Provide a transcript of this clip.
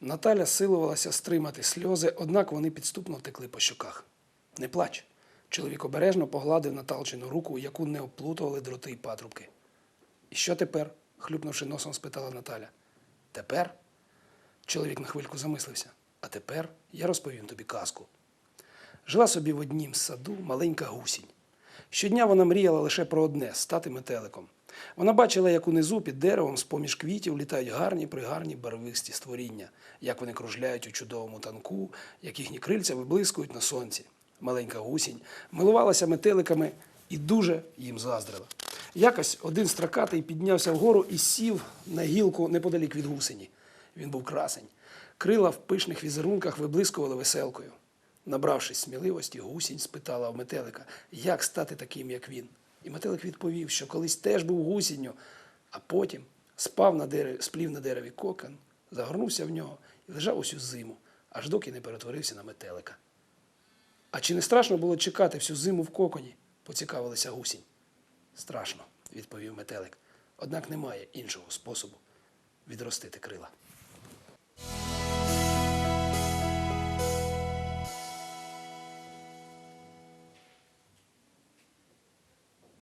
Наталя силувалася стримати сльози, однак вони підступно втекли по щоках. Не плач. Чоловік обережно погладив Наталчину руку, яку не оплутували дроти й патрубки. І що тепер? хлюпнувши носом, спитала Наталя. Тепер? Чоловік на хвильку замислився. А тепер я розповім тобі казку. Жила собі в однім саду маленька гусінь. Щодня вона мріяла лише про одне стати метеликом. Вона бачила, як унизу під деревом з поміж квітів літають гарні пригарні барвисті створіння, як вони кружляють у чудовому танку, як їхні крильця виблискують на сонці. Маленька гусінь милувалася метеликами і дуже їм заздрила. Якось один строкатий піднявся вгору і сів на гілку неподалік від гусені. Він був красень. Крила в пишних візерунках виблискували веселкою. Набравшись сміливості, гусінь спитала в метелика, як стати таким, як він. І метелик відповів, що колись теж був гусінню, а потім спав на дереві, сплів на дереві кокон, загорнувся в нього і лежав усю зиму, аж доки не перетворився на метелика. А чи не страшно було чекати всю зиму в коконі? поцікавилася гусінь. Страшно, відповів метелик. Однак немає іншого способу відростити крила.